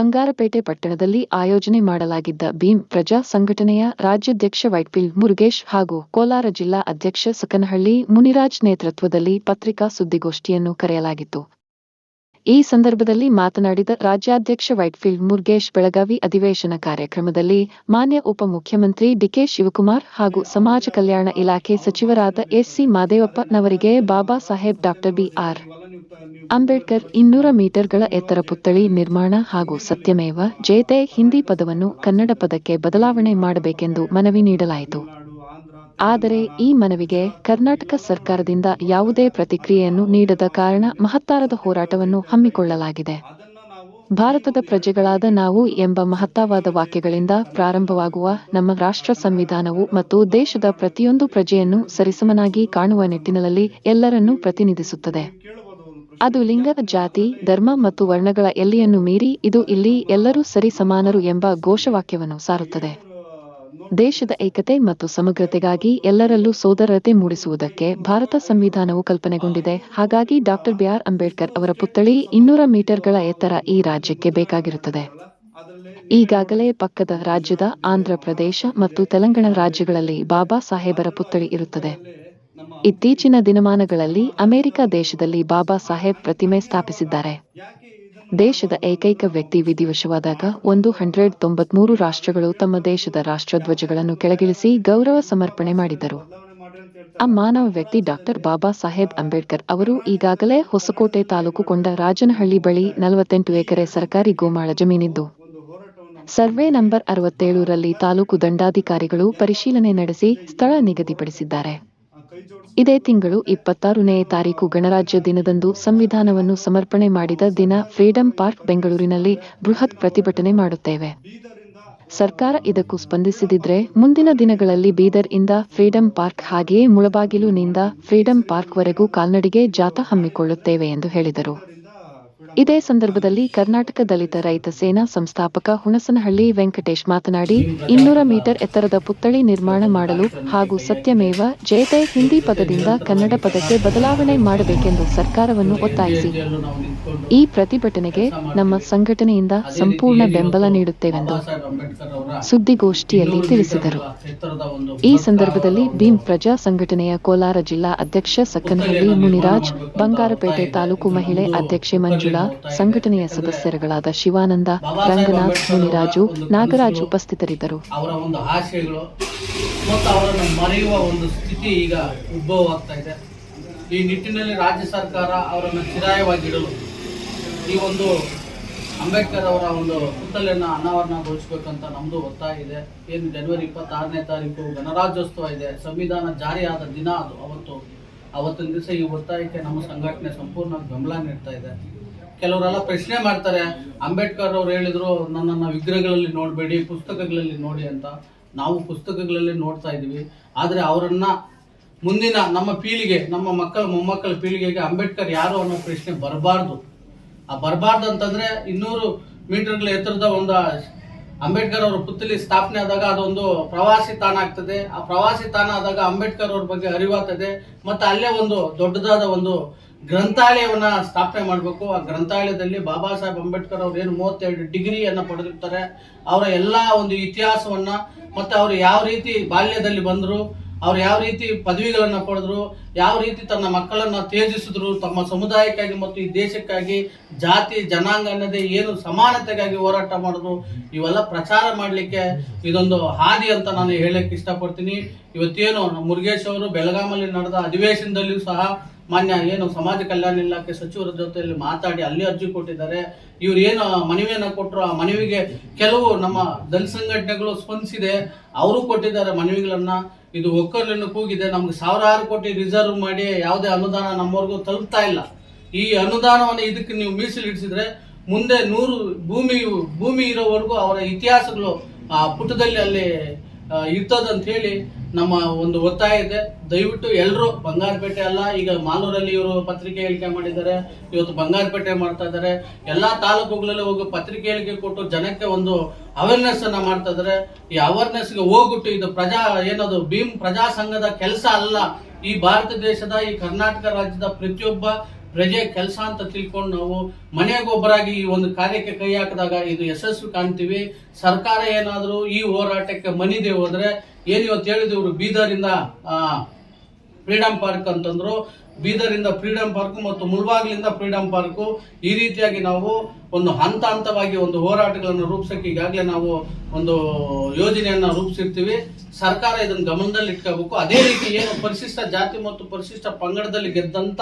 ಬಂಗಾರಪೇಟೆ ಪಟ್ಟಣದಲ್ಲಿ ಆಯೋಜನೆ ಮಾಡಲಾಗಿದ್ದ ಭೀಮ್ ಪ್ರಜಾ ಸಂಘಟನೆಯ ರಾಜ್ಯಾಧ್ಯಕ್ಷ ವೈಟ್ಫೀಲ್ಡ್ ಮುರುಗೇಶ್ ಹಾಗೂ ಕೋಲಾರ ಜಿಲ್ಲಾ ಅಧ್ಯಕ್ಷ ಸಕನಹಳ್ಳಿ ಮುನಿರಾಜ್ ನೇತೃತ್ವದಲ್ಲಿ ಪತ್ರಿಕಾ ಸುದ್ದಿಗೋಷ್ಠಿಯನ್ನು ಕರೆಯಲಾಗಿತ್ತು. ಈ ಸಂದರ್ಭದಲ್ಲಿ ಮಾತನಾಡಿದ ರಾಜ್ಯಾಧ್ಯಕ್ಷ ವೈಟ್ಫೀಲ್ಡ್ ಮುರುಗೇಶ್ ಬೆಳಗಾವಿ ಅಧಿವೇಶನ ಕಾರ್ಯಕ್ರಮದಲ್ಲಿ ಮಾನ್ಯ ಉಪಮುಖ್ಯಮಂತ್ರಿ ಡಿಕೆ ಶಿವಕುಮಾರ್ ಹಾಗೂ ಸಮಾಜ ಕಲ್ಯಾಣ ಇಲಾಖೆ ಸಚಿವರಾದ S C ಮಾದೇವಪ್ಪನವರಿಗೆ Baba Saheb doctor B R Ambedkar ಇನ್ನೂರ ಮೀಟರ್ಗಳ ಎತ್ತರ ಪುತ್ಥಳಿ ನಿರ್ಮಾಣ ಹಾಗೂ ಸತ್ಯಮೇವ ಜೇತೆ ಹಿಂದಿ ಪದವನ್ನು ಕನ್ನಡ ಪದಕ್ಕೆ ಬದಲಾವಣೆ ಮಾಡಬೇಕೆಂದು ಮನವಿ ನೀಡಲಾಯಿತು. ಆದರೆ ಈ ಮನವಿಗೆ ಕರ್ನಾಟಕ ಸರ್ಕಾರದಿಂದ ಯಾವುದೇ ಪ್ರತಿಕ್ರಿಯೆಯನ್ನು ನೀಡದ ಕಾರಣ ಮಹತ್ತಾರದ ಹೋರಾಟವನ್ನು ಹಮ್ಮಿಕೊಳ್ಳಲಾಗಿದೆ. ಭಾರತದ ಪ್ರಜೆಗಳಾದ ನಾವು ಎಂಬ ಮಹತ್ತವಾದ ವಾಕ್ಯಗಳಿಂದ ಪ್ರಾರಂಭವಾಗುವ ನಮ್ಮ ರಾಷ್ಟ್ರ ಸಂವಿಧಾನವು ಮತ್ತು ದೇಶದ ಪ್ರತಿಯೊಂದು ಪ್ರಜೆಯನ್ನು ಸರಿಸಮನಾಗಿ ಕಾಣುವ ನಿಟ್ಟಿನಲ್ಲಿ ಎಲ್ಲರನ್ನೂ ಪ್ರತಿನಿಧಿಸುತ್ತದೆ. ಅದು ಲಿಂಗ ಜಾತಿ, ಧರ್ಮ ಮತ್ತು ವರ್ಣಗಳ ಎಲ್ಲಿಯನ್ನು ಮೀರಿ ಇದು ಇಲ್ಲಿ ಎಲ್ಲರೂ ಸರಿಸಮಾನರು ಎಂಬ ಘೋಷವಾಕ್ಯವನ್ನು ಸಾರುತ್ತದೆ. ದೇಶದ ಏಕತೆ ಮತ್ತು ಸಮಗ್ರತೆಗಾಗಿ ಎಲ್ಲರಲ್ಲೂ ಸೋದರತೆ ಮೂಡಿಸುವುದಕ್ಕೆ ಭಾರತ ಸಂವಿಧಾನವು ಕಲ್ಪನೆಗೊಂಡಿದೆ. ಹಾಗಾಗಿ ಡಾಕ್ಟರ್ ಬಿಆರ್ ಅಂಬೇಡ್ಕರ್ ಅವರ ಪುತ್ಥಳಿ ಇನ್ನೂರ ಮೀಟರ್ಗಳ ಎತ್ತರ ಈ ರಾಜ್ಯಕ್ಕೆ ಬೇಕಾಗಿರುತ್ತದೆ. ಈಗಾಗಲೇ ಪಕ್ಕದ ರಾಜ್ಯದ ಆಂಧ್ರ ಪ್ರದೇಶ ಮತ್ತು ತೆಲಂಗಾಣ ರಾಜ್ಯಗಳಲ್ಲಿ ಬಾಬಾ ಸಾಹೇಬರ ಪುತ್ಥಳಿ ಇರುತ್ತದೆ. ಇತ್ತೀಚಿನ ದಿನಮಾನಗಳಲ್ಲಿ ಅಮೆರಿಕ ದೇಶದಲ್ಲಿ ಬಾಬಾ ಸಾಹೇಬ್ ಪ್ರತಿಮೆ ಸ್ಥಾಪಿಸಿದ್ದಾರೆ. ದೇಶದ ಏಕೈಕ ವ್ಯಕ್ತಿ ವಿಧಿವಶವಾದಾಗ ಒಂದು ಹಂಡ್ರೆಡ್ ತೊಂಬತ್ಮೂರು ರಾಷ್ಟ್ರಗಳು ತಮ್ಮ ದೇಶದ ರಾಷ್ಟ್ರಧ್ವಜಗಳನ್ನು ಕೆಳಗಿಳಿಸಿ ಗೌರವ ಸಮರ್ಪಣೆ ಮಾಡಿದರು. ಆ ಮಾನವ ವ್ಯಕ್ತಿ ಡಾಕ್ಟರ್ ಬಾಬಾ ಸಾಹೇಬ್ ಅಂಬೇಡ್ಕರ್ ಅವರು ಈಗಾಗಲೇ ಹೊಸಕೋಟೆ ತಾಲೂಕು ಕೊಂಡ ರಾಜನಹಳ್ಳಿ ಬಳಿ ನಲವತ್ತೆಂಟು ಎಕರೆ ಸರ್ಕಾರಿ ಗೋಮಾಳ ಜಮೀನಿದ್ದು. ಸರ್ವೆ ನಂಬರ್ ಅರವತ್ತೇಳರಲ್ಲಿ ತಾಲೂಕು ದಂಡಾಧಿಕಾರಿಗಳು ಪರಿಶೀಲನೆ ನಡೆಸಿ ಸ್ಥಳ ನಿಗದಿಪಡಿಸಿದ್ದಾರೆ. ಇದೇ ತಿಂಗಳು ಇಪ್ಪತ್ತಾರನೇ ತಾರೀಕು ಗಣರಾಜ್ಯ ದಿನದಂದು ಸಂವಿಧಾನವನ್ನು ಸಮರ್ಪಣೆ ಮಾಡಿದ ದಿನ ಫ್ರೀಡಂ ಪಾರ್ಕ್ ಬೆಂಗಳೂರಿನಲ್ಲಿ ಬೃಹತ್ ಪ್ರತಿಭಟನೆ ಮಾಡುತ್ತೇವೆ. ಸರ್ಕಾರ ಇದಕ್ಕೂ ಸ್ಪಂದಿಸದಿದ್ರೆ ಮುಂದಿನ ದಿನಗಳಲ್ಲಿ ಬೀದರ್ ಇಂದ ಫ್ರೀಡಂ ಪಾರ್ಕ್ ಹಾಗೆಯೇ ಮುಳಬಾಗಿಲು ನಿಂದ ಫ್ರೀಡಂ ಪಾರ್ಕ್ ವರೆಗೂ ಕಾಲ್ನಡಿಗೆ ಜಾಥಾ ಹಮ್ಮಿಕೊಳ್ಳುತ್ತೇವೆ ಎಂದು ಹೇಳಿದರು. ಇದೇ ಸಂದರ್ಭದಲ್ಲಿ ಕರ್ನಾಟಕ ದಲಿತ ರೈತ ಸೇನಾ ಸಂಸ್ಥಾಪಕ ಹುಣಸನಹಳ್ಳಿ ವೆಂಕಟೇಶ್ ಮಾತನಾಡಿ, ಇನ್ನೂರ ಮೀಟರ್ ಎತ್ತರದ ಪುತ್ಥಳಿ ನಿರ್ಮಾಣ ಮಾಡಲು ಹಾಗೂ ಸತ್ಯಮೇವ ಜಯತೆ ಹಿಂದಿ ಪದದಿಂದ ಕನ್ನಡ ಪದಕ್ಕೆ ಬದಲಾವಣೆ ಮಾಡಬೇಕೆಂದು ಸರ್ಕಾರವನ್ನು ಒತ್ತಾಯಿಸಿ. ಈ ಪ್ರತಿಭಟನೆಗೆ ನಮ್ಮ ಸಂಘಟನೆಯಿಂದ ಸಂಪೂರ್ಣ ಬೆಂಬಲ ನೀಡುತ್ತೇವೆಂದು ಸುದ್ದಿಗೋಷ್ಠಿಯಲ್ಲಿ ತಿಳಿಸಿದರು. ಈ ಸಂದರ್ಭದಲ್ಲಿ ಭೀಮ್ ಪ್ರಜಾ ಸಂಘಟನೆಯ ಕೋಲಾರ ಜಿಲ್ಲಾ ಅಧ್ಯಕ್ಷ ಸಕ್ಕನಹಳ್ಳಿ ಮುನಿರಾಜ್, ಬಂಗಾರಪೇಟೆ ತಾಲೂಕು ಮಹಿಳೆ ಅಧ್ಯಕ್ಷೆ ಮಂಜುಳಾ ಸಂಘಟನೆಯ ಸದಸ್ಯರುಗಳಾದ ಶಿವಾನಂದ, ರಂಗನಾಥ್ ಮುನಿರಾಜು ನಾಗರಾಜ್ ಉಪಸ್ಥಿತರಿದ್ದರು. ಅವರ ಒಂದು ಆಶಯಗಳು ಮತ್ತು ಅವರನ್ನು ಮರೆಯುವ ಒಂದು ಸ್ಥಿತಿ ಈಗ ಉದ್ಭವವಾಗ್ತಾ ಇದೆ. ಈ ನಿಟ್ಟಿನಲ್ಲಿ ರಾಜ್ಯ ಸರ್ಕಾರ ಅವರನ್ನು ಚಿರಾಯವಾಗಿಡಲು ಈ ಒಂದು ಅಂಬೇಡ್ಕರ್ ಅವರ ಒಂದು ಕುತ್ತಲೆಯನ್ನು ಅನಾವರಣಗೊಳಿಸಬೇಕಂತ ನಮ್ಮದು ಒತ್ತಾಯ ಇದೆ. ಏನು ಜನವರಿ ಇಪ್ಪತ್ತಾರನೇ ತಾರೀಕು ಗಣರಾಜ್ಯೋತ್ಸವ ಇದೆ. ಸಂವಿಧಾನ ಜಾರಿಯಾದ ದಿನ ಅದು. ಅವತ್ತು, ಅವತ್ತಿನ ದಿವಸ ಈ ಒತ್ತಾಯಕ್ಕೆ ನಮ್ಮ ಸಂಘಟನೆ ಸಂಪೂರ್ಣ ಬೆಂಬಲ ನೀಡ್ತಾ ಇದೆ. ಕೆಲವರೆಲ್ಲ ಪ್ರಶ್ನೆ ಮಾಡ್ತಾರೆ. ಅಂಬೇಡ್ಕರ್ ಅವ್ರು ಹೇಳಿದ್ರು, ನನ್ನನ್ನು ವಿಗ್ರಹಗಳಲ್ಲಿ ನೋಡಬೇಡಿ, ಪುಸ್ತಕಗಳಲ್ಲಿ ನೋಡಿ ಅಂತ. ನಾವು ಪುಸ್ತಕಗಳಲ್ಲಿ ನೋಡ್ತಾ ಇದ್ದೀವಿ. ಆದರೆ ಅವರನ್ನ ಮುಂದಿನ ನಮ್ಮ ಪೀಳಿಗೆ, ನಮ್ಮ ಮಕ್ಕಳ ಮೊಮ್ಮಕ್ಕಳ ಪೀಳಿಗೆಗೆ ಅಂಬೇಡ್ಕರ್ ಯಾರು ಅನ್ನೋ ಪ್ರಶ್ನೆ ಬರಬಾರ್ದು. ಆ ಬರಬಾರ್ದು ಅಂತಂದ್ರೆ ಇನ್ನೂರು ಮೀಟರ್ಗಳ ಎತ್ತರದ ಒಂದು ಅಂಬೇಡ್ಕರ್ ಅವರ ಪುತ್ತಲಿ ಸ್ಥಾಪನೆ ಆದಾಗ ಅದೊಂದು ಪ್ರವಾಸಿ ತಾಣ ಆಗ್ತದೆ. ಆ ಪ್ರವಾಸಿ ತಾಣ ಆದಾಗ ಅಂಬೇಡ್ಕರ್ ಅವ್ರ ಬಗ್ಗೆ ಅರಿವಾಗ್ತದೆ. ಮತ್ತೆ ಅಲ್ಲೇ ಒಂದು ದೊಡ್ಡದಾದ ಒಂದು ಗ್ರಂಥಾಲಯವನ್ನ ಸ್ಥಾಪನೆ ಮಾಡಬೇಕು. ಆ ಗ್ರಂಥಾಲಯದಲ್ಲಿ ಬಾಬಾ ಸಾಹೇಬ್ ಅಂಬೇಡ್ಕರ್ ಅವ್ರು ಏನು ಮೂವತ್ತೆರಡು ಡಿಗ್ರಿಯನ್ನ ಪಡೆದಿರ್ತಾರೆ. ಅವರ ಎಲ್ಲಾ ಒಂದು ಇತಿಹಾಸವನ್ನ ಮತ್ತೆ ಅವರು ಯಾವ ರೀತಿ ಬಾಲ್ಯದಲ್ಲಿ ಬಂದರು, ಅವ್ರು ಯಾವ ರೀತಿ ಪದವಿಗಳನ್ನ ಪಡೆದ್ರು, ಯಾವ ರೀತಿ ತನ್ನ ಮಕ್ಕಳನ್ನ ತ್ಯಜಿಸಿದ್ರು, ತಮ್ಮ ಸಮುದಾಯಕ್ಕಾಗಿ ಮತ್ತು ಈ ದೇಶಕ್ಕಾಗಿ, ಜಾತಿ, ಜನಾಂಗ ಅನ್ನದೇ ಏನು ಸಮಾನತೆಗಾಗಿ ಹೋರಾಟ ಮಾಡಿದ್ರು, ಇವೆಲ್ಲ ಪ್ರಚಾರ ಮಾಡಲಿಕ್ಕೆ ಇದೊಂದು ಹಾದಿ ಅಂತ ನಾನು ಹೇಳಕ್ ಇಷ್ಟಪಡ್ತೀನಿ. ಇವತ್ತೇನು ಮುರುಗೇಶ್ ಅವರು ಬೆಳಗಾಮಲ್ಲಿ ನಡೆದ ಅಧಿವೇಶನದಲ್ಲಿಯೂ ಸಹ ಮಾನ್ಯ ಏನು ಸಮಾಜ ಕಲ್ಯಾಣ ಇಲಾಖೆ ಸಚಿವರ ಜೊತೆಯಲ್ಲಿ ಮಾತಾಡಿ ಅಲ್ಲಿ ಅರ್ಜಿ ಕೊಟ್ಟಿದ್ದಾರೆ. ಇವ್ರು ಏನು ಮನವಿಯನ್ನು ಕೊಟ್ಟರು ಆ ಮನವಿಗೆ ಕೆಲವು ನಮ್ಮ ದಲಿತ ಸಂಘಟನೆಗಳು ಸ್ಪಂದಿಸಿದೆ. ಅವರು ಕೊಟ್ಟಿದ್ದಾರೆ ಮನವಿಗಳನ್ನು. ಇದು ಒಕ್ಕಲಿನ ಕೂಗಿದೆ. ನಮ್ಗೆ ಸಾವಿರಾರು ಕೋಟಿ ರಿಸರ್ವ್ ಮಾಡಿ ಯಾವುದೇ ಅನುದಾನ ನಮ್ಮವರೆಗೂ ತಲುಪ್ತಾ ಇಲ್ಲ. ಈ ಅನುದಾನವನ್ನು ಇದಕ್ಕೆ ನೀವು ಮೀಸಲಿಡಿಸಿದ್ರೆ ಮುಂದೆ ನೂರು ಭೂಮಿ ಭೂಮಿ ಇರೋವರೆಗೂ ಅವರ ಇತಿಹಾಸಗಳು ಆ ಪುಟದಲ್ಲಿ ಅಲ್ಲಿ ಇರ್ತದಂತ ಹೇಳಿ ನಮ್ಮ ಒಂದು ಒತ್ತಾಯ ಇದೆ. ದಯವಿಟ್ಟು ಎಲ್ಲರೂ ಬಂಗಾರಪೇಟೆ ಅಲ್ಲ, ಈಗ ಮಾಲೂರಲ್ಲಿ ಇವರು ಪತ್ರಿಕೆ ಹೇಳಿಕೆ ಮಾಡಿದ್ದಾರೆ, ಇವತ್ತು ಬಂಗಾರಪೇಟೆ ಮಾಡ್ತಾ ಇದ್ದಾರೆ. ಎಲ್ಲಾ ತಾಲೂಕುಗಳಲ್ಲಿ ಹೋಗಿ ಪತ್ರಿಕೆ ಹೇಳಿಕೆ ಕೊಟ್ಟು ಜನಕ್ಕೆ ಒಂದು ಅವೇರ್ನೆಸ್ ಅನ್ನ ಮಾಡ್ತಾ ಇದ್ದಾರೆ. ಈ ಅವೇರ್ನೆಸ್ಗೆ ಹೋಗ್ಬಿಟ್ಟು ಇದು ಪ್ರಜಾ, ಏನದು, ಭೀಮ್ ಪ್ರಜಾ ಸಂಘದ ಕೆಲಸ ಅಲ್ಲ. ಈ ಭಾರತ ದೇಶದ, ಈ ಕರ್ನಾಟಕ ರಾಜ್ಯದ ಪ್ರತಿಯೊಬ್ಬ ಪ್ರಜೆ ಕೆಲಸ ಅಂತ ತಿಳ್ಕೊಂಡು ನಾವು ಮನೆಗೊಬ್ಬರಾಗಿ ಈ ಒಂದು ಕಾರ್ಯಕ್ಕೆ ಕೈ ಹಾಕಿದಾಗ ಇದು ಯಶಸ್ವಿ ಕಾಣ್ತೀವಿ. ಸರ್ಕಾರ ಏನಾದರೂ ಈ ಹೋರಾಟಕ್ಕೆ ಮನಿದೆ ಹೋದ್ರೆ ಏನು ಇವತ್ತು ಹೇಳಿದ್ರು ಇವರು ಬೀದರಿಂದ ಆ, ಫ್ರೀಡಂ ಪಾರ್ಕ್ ಅಂತಂದ್ರು ಬೀದರಿಂದ ಫ್ರೀಡಂ ಪಾರ್ಕ್ ಮತ್ತು ಮುಳ್ಬಾಗ್ಲಿಂದ ಫ್ರೀಡಂ ಪಾರ್ಕ್, ಈ ರೀತಿಯಾಗಿ ನಾವು ಒಂದು ಹಂತ ಹಂತವಾಗಿ ಒಂದು ಹೋರಾಟಗಳನ್ನು ರೂಪಿಸಕ್ಕೆ ಈಗಾಗಲೇ ನಾವು ಒಂದು ಯೋಜನೆಯನ್ನ ರೂಪಿಸಿರ್ತೀವಿ. ಸರ್ಕಾರ ಇದನ್ನು ಗಮನದಲ್ಲಿ ಇಟ್ಕೋಬೇಕು. ಅದೇ ರೀತಿ ಏನು ಪರಿಶಿಷ್ಟ ಜಾತಿ ಮತ್ತು ಪರಿಶಿಷ್ಟ ಪಂಗಡದಲ್ಲಿ ಗೆದ್ದಂತ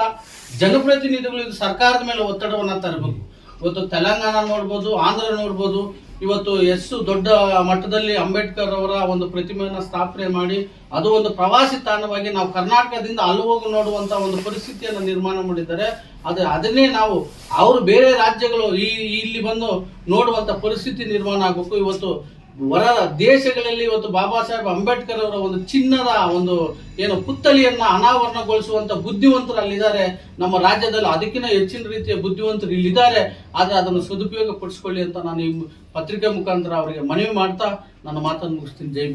ಜನಪ್ರತಿನಿಧಿಗಳು ಸರ್ಕಾರದ ಮೇಲೆ ಒತ್ತಡವನ್ನ ತರಬೇಕು. ಇವತ್ತು ತೆಲಂಗಾಣ ನೋಡ್ಬೋದು, ಆಂಧ್ರ ನೋಡ್ಬೋದು ಇವತ್ತು ಎಷ್ಟು ದೊಡ್ಡ ಮಟ್ಟದಲ್ಲಿ ಅಂಬೇಡ್ಕರ್ ಅವರ ಒಂದು ಪ್ರತಿಮೆಯನ್ನು ಸ್ಥಾಪನೆ ಮಾಡಿ, ಅದು ಒಂದು ಪ್ರವಾಸಿ ತಾಣವಾಗಿ ನಾವು ಕರ್ನಾಟಕದಿಂದ ಅಲ್ಲಿ ಹೋಗಿ ನೋಡುವಂತ ಒಂದು ಪರಿಸ್ಥಿತಿಯನ್ನು ನಿರ್ಮಾಣ ಮಾಡಿದ್ದಾರೆ. ಅದು, ಅದನ್ನೇ ನಾವು ಅವರು ಬೇರೆ ರಾಜ್ಯಗಳು ಈ, ಇಲ್ಲಿ ಬಂದು ನೋಡುವಂತ ಪರಿಸ್ಥಿತಿ ನಿರ್ಮಾಣ ಆಗಬೇಕು ಇವತ್ತು ಹೊರ ದೇಶಗಳಲ್ಲಿ ಇವತ್ತು ಬಾಬಾ ಸಾಹೇಬ್ ಅಂಬೇಡ್ಕರ್ ಅವರ ಒಂದು ಚಿನ್ನದ ಒಂದು ಏನು ಪುತ್ತಲಿಯನ್ನ ಅನಾವರಣಗೊಳಿಸುವಂತ ಬುದ್ಧಿವಂತರು ಅಲ್ಲಿದ್ದಾರೆ ನಮ್ಮ ರಾಜ್ಯದಲ್ಲಿ ಅದಕ್ಕಿಂತ ಹೆಚ್ಚಿನ ರೀತಿಯ ಬುದ್ಧಿವಂತರು ಇಲ್ಲಿದ್ದಾರೆ. ಆದ್ರೆ ಅದನ್ನು ಸದುಪಯೋಗ ಪಡಿಸ್ಕೊಳ್ಳಿ ಅಂತ ನಾನು ಈ ಪತ್ರಿಕೆ ಮುಖಾಂತರ ಅವರಿಗೆ ಮನವಿ ಮಾಡ್ತಾ ನನ್ನ ಮಾತನ್ನು ಮುಗಿಸ್ತೀನಿ. ಜೈ